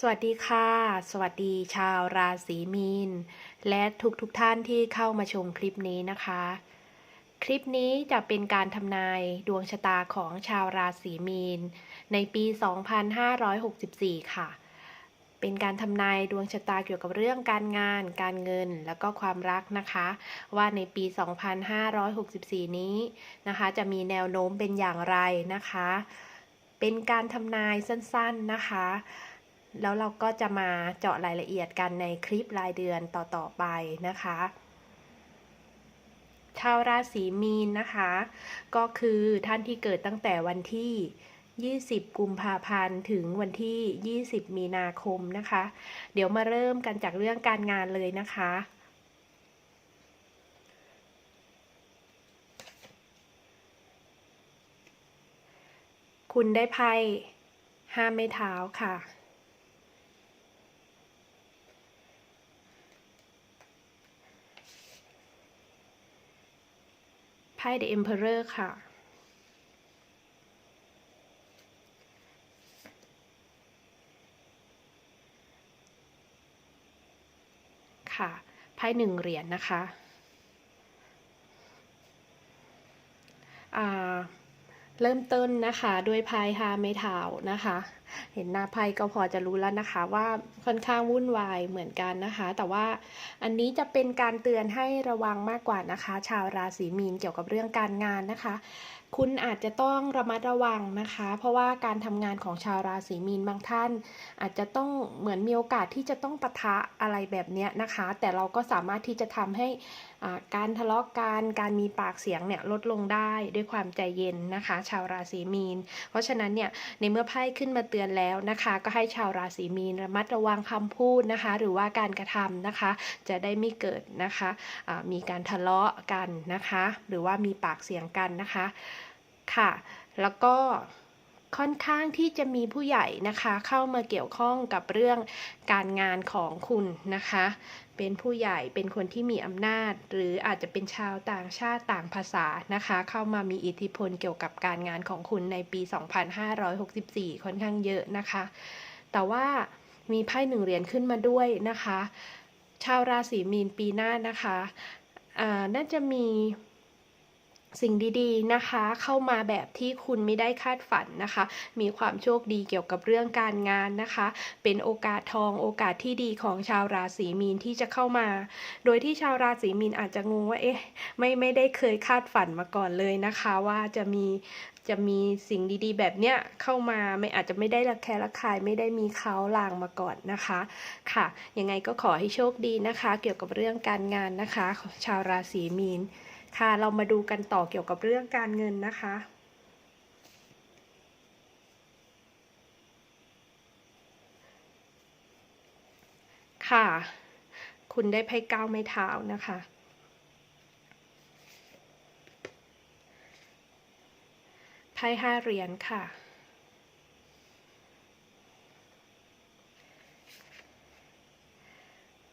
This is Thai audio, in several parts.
สวัสดีค่ะ สวัสดีชาวราศีมีน และทุกทุกท่านที่เข้ามาชมคลิปนี้นะคะ คลิปนี้จะเป็นการทำนายดวงชะตาของชาวราศีมีน ในปี 2564 ค่ะ เป็นการทำนายดวงชะตาเกี่ยวกับเรื่องการงาน การเงิน แล้วก็ความรักนะคะ ว่าในปี 2564 นี้นะคะ จะมีแนวโน้มเป็นอย่างไรนะคะ เป็นการทำนายสั้นๆนะคะ แล้วเราก็จะมาเจาะรายละเอียดกันในคลิปรายเดือนต่อๆไปนะคะ ชาวราศีมีนนะคะ ก็คือท่านที่เกิดตั้งแต่วันที่ 20 กุมภาพันธ์ถึงวันที่ 20 มีนาคมนะคะ เดี๋ยวมาเริ่มกันจากเรื่องการงานเลยนะคะคุณได้ไพ่ห้าไม้เท้าค่ะ พ่ The Emperor ค่ะ ค่ะ ไพ่หนึ่งเหรียญนนะคะอ่าเริ่มต้นนะคะ ด้วยไพ่ฮาไม้เท้านะคะ เห็นหน้าไพ่ก็พอจะรู้แล้วนะคะ ว่าค่อนข้างวุ่นวายเหมือนกันนะคะ แต่ว่าอันนี้จะเป็นการเตือนให้ระวังมากกว่านะคะ ชาวราศีมีนเกี่ยวกับเรื่องการงานนะคะ คุณอาจจะต้องระมัดระวังนะคะ เพราะว่าการทำงานของชาวราศีมีนบางท่าน อาจจะต้องเหมือนมีโอกาสที่จะต้องปะทะอะไรแบบนี้นะคะ แต่เราก็สามารถที่จะทำให้การทะเลาะกันการมีปากเสียงเนี่ยลดลงได้ด้วยความใจเย็นนะคะ ชาวราศีมีน เพราะฉะนั้นเนี่ยในเมื่อไพ่ขึ้นมาเตือนแล้วนะคะ ก็ให้ชาวราศีมีนระมัดระวังคำพูดนะคะ หรือว่าการกระทำนะคะ จะได้ไม่เกิดนะคะอ่ามีการทะเลาะกันนะคะ หรือว่ามีปากเสียงกันนะคะ ค่ะ แล้วก็ค่อนข้างที่จะมีผู้ใหญ่นะคะ เข้ามาเกี่ยวข้องกับเรื่องการงานของคุณนะคะ เป็นผู้ใหญ่เป็นคนที่มีอำนาจ หรืออาจจะเป็นชาวต่างชาติต่างภาษานะคะ เข้ามามีอิทธิพลเกี่ยวกับการงานของคุณในปี 2564 ค่อนข้างเยอะนะคะ แต่ว่ามีไพ่หนึ่งเหรียญขึ้นมาด้วยนะคะ ชาวราศีมีนปีหน้านะคะ น่าจะมี สิ่งดีๆนะคะ เข้ามาแบบที่คุณไม่ได้คาดฝันนะคะ มีความโชคดีเกี่ยวกับเรื่องการงานนะคะ เป็นโอกาสทองโอกาสที่ดีของชาวราศีมีนที่จะเข้ามา โดยที่ชาวราศีมีนอาจจะงงว่าเอ๊ะไม่ไม่ได้เคยคาดฝันมาก่อนเลยนะคะ ว่าจะมีจะมีสิ่งดีๆ แบบเนี้ยเข้ามาไม่อาจจะไม่ได้ระแคะระคายไม่ได้มีเขาลางมาก่อนนะคะค่ะยังไงก็ขอให้โชคดีนะคะ เกี่ยวกับเรื่องการงานนะคะ ชาวราศีมีน ค่ะเรามาดูกันต่อเกี่ยวกับเรื่องการเงินนะคะ ค่ะ คุณได้ไพ่เก้าไม้เท้านะคะ ไพ่ห้าเหรียญค่ะ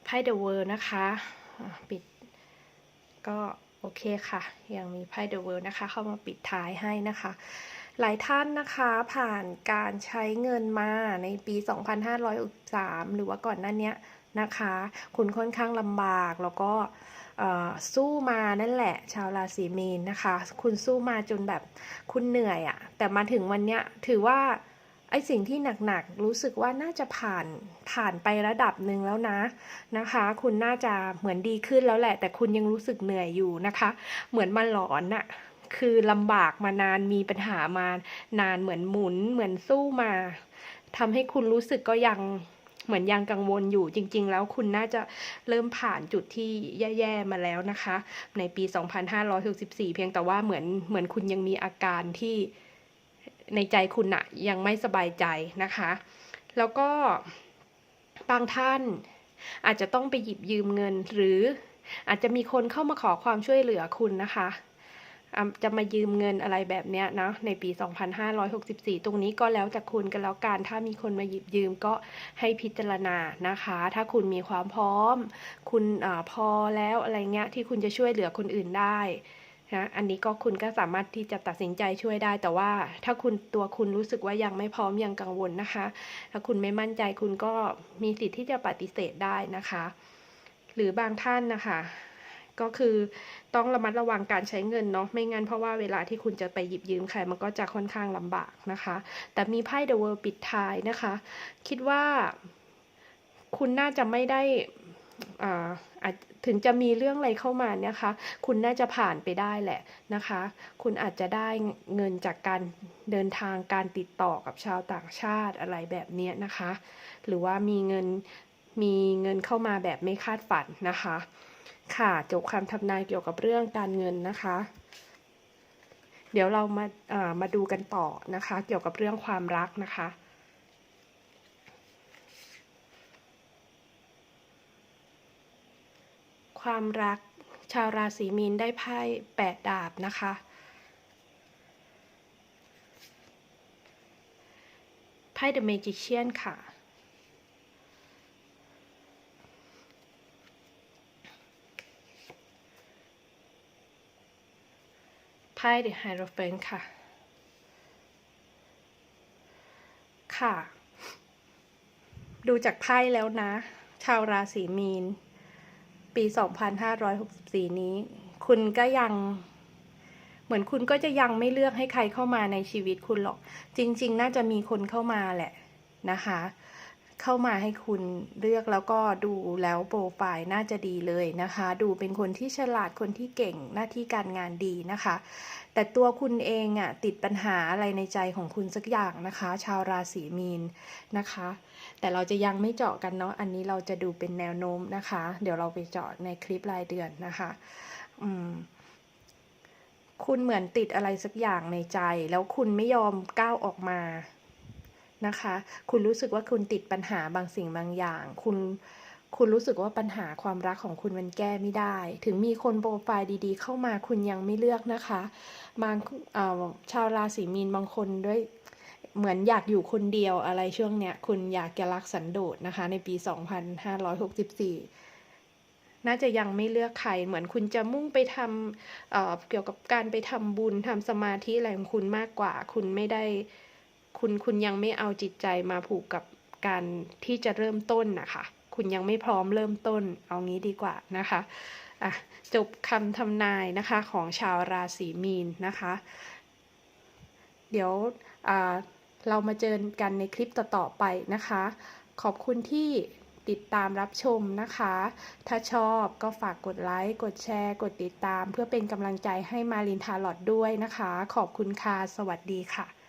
ไพ่เดอะเวิร์นะคะอะปิดก็ โอเคค่ะ ยังมีไพ่เดอะเวิร์นะคะ เข้ามาปิดท้ายให้นะคะ หลายท่านนะคะผ่านการใช้เงินมาในปี 2563 หรือว่าก่อนหน้าเนี้ยนะคะ คุณค่อนข้างลำบากแล้วก็สู้มานั่นแหละ ชาวราศีมีนนะคะ คุณสู้มาจนแบบคุณเหนื่อยอะ่ะ แต่มาถึงวันเนี้ยถือว่า ไอสิ่งที่หนักๆรู้สึกว่าน่าจะผ่านผ่านไประดับหนึ่งแล้วนะนะคะ คุณน่าจะเหมือนดีขึ้นแล้วแหละ แต่คุณยังรู้สึกเหนื่อยอยู่นะคะ เหมือนมาหลอนอะคือลำบากมานานมีปัญหามานานเหมือนหมุนเหมือนสู้มาทำให้คุณรู้สึกก็ยังเหมือนยังกังวลอยู่จริง ๆ แล้วคุณน่าจะเริ่มผ่านจุดที่แย่ๆมาแล้วนะคะ ในปี 2564 เพียงแต่ว่าเหมือนเหมือนคุณยังมีอาการที่ ในใจคุณอะยังไม่สบายใจนะคะ แล้วก็บางท่านอาจจะต้องไปหยิบยืมเงิน หรืออาจจะมีคนเข้ามาขอความช่วยเหลือคุณนะคะจะมายืมเงินอะไรแบบเนี้ยนะในปี 2564 ตรงนี้ก็แล้วแต่คุณกันแล้วกัน ถ้ามีคนมาหยิบยืมก็ให้พิจารณานะคะ ถ้าคุณมีความพร้อม คุณอพอแล้วอะไรเงี้ยที่คุณจะช่วยเหลือคนอื่นได้ นะอันนี้ก็คุณก็สามารถที่จะตัดสินใจช่วยได้ แต่ว่าถ้าคุณตัวคุณรู้สึกว่ายังไม่พร้อมยังกังวลนะคะ ถ้าคุณไม่มั่นใจคุณก็มีสิทธิ์ที่จะปฏิเสธได้นะคะ หรือบางท่านนะคะ ก็คือต้องระมัดระวังการใช้เงินเนาะไม่งั้นเพราะว่าเวลาที่คุณจะไปหยิบยืมใครมันก็จะค่อนข้างลำบากนะคะ แต่มีไพ่ The World ปิดท้ายนะคะ คิดว่าคุณน่าจะไม่ได้อ่า ถึงจะมีเรื่องอะไรเข้ามาเนี่ยคะ คุณน่าจะผ่านไปได้แหละนะคะ คุณอาจจะได้เงินจากการเดินทางการติดต่อกับชาวต่างชาติอะไรแบบนี้นะคะ หรือว่ามีเงินมีเงินเข้ามาแบบไม่คาดฝันนะคะ ค่ะจบคำทำนายเกี่ยวกับเรื่องการเงินนะคะ เดี๋ยวเรามาามาดูกันต่อนะคะ เกี่ยวกับเรื่องความรักนะคะ ความรักชาวราศีมีนได้ไพ่แปดดาบนะคะ ไพ่ The Magician ค่ะ ไพ่ The Hierophant ค่ะ ค่ะ ดูจากไพ่แล้วนะ ชาวราศีมีน ปี 2564 นี้ คุณก็ยังเหมือนคุณก็จะยังไม่เลือกให้ใครเข้ามาในชีวิตคุณหรอก จริง ๆ น่าจะมีคนเข้ามาแหละนะคะ เข้ามาให้คุณเลือกแล้วก็ดูแล้วโปรไฟล์น่าจะดีเลยนะคะ ดูเป็นคนที่ฉลาดคนที่เก่งหน้าที่การงานดีนะคะ แต่ตัวคุณเองอะ่ะติดปัญหาอะไรในใจของคุณสักอย่างนะคะ ชาวราศีมีนนะคะ แต่เราจะยังไม่เจาะกันเนาะอันนี้เราจะดูเป็นแนวโน้มนะคะ เดี๋ยวเราไปเจาะในคลิปรายเดือนนะคะ อืมคุณเหมือนติดอะไรสักอย่างในใจ แล้วคุณไม่ยอมก้าวออกมา นะคะ คุณรู้สึกว่าคุณติดปัญหาบางสิ่งบางอย่าง คุณคุณรู้สึกว่าปัญหาความรักของคุณมันแก้ไม่ได้ ถึงมีคนโปรไฟล์ดีๆ เข้ามาคุณยังไม่เลือกนะคะ บางชาวราศีมีนบางคนด้วยเหมือนอยากอยู่คนเดียวอะไรช่วงเนี้ย คุณอยากจะรักสันโดษนะคะ ในปี 2564 น่าจะยังไม่เลือกใคร เหมือนคุณจะมุ่งไปทำเเกี่ยวกับการไปทำบุญทำสมาธิอะไรของคุณมากกว่า คุณไม่ได้ คุณคุณยังไม่เอาจิตใจมาผูกกับการที่จะเริ่มต้นนะคะ คุณยังไม่พร้อมเริ่มต้น เอางี้ดีกว่านะคะอะจบคำทำนายนะคะของชาวราศีมีนนะคะ เดี๋ยวอ่าเรามาเจอกันในคลิปต่อๆไปนะคะ ขอบคุณที่ติดตามรับชมนะคะ ถ้าชอบก็ฝากกดไลค์ กดแชร์ กดติดตาม เพื่อเป็นกำลังใจให้มารินทาลอดด้วยนะคะ ขอบคุณค่ะ สวัสดีค่ะ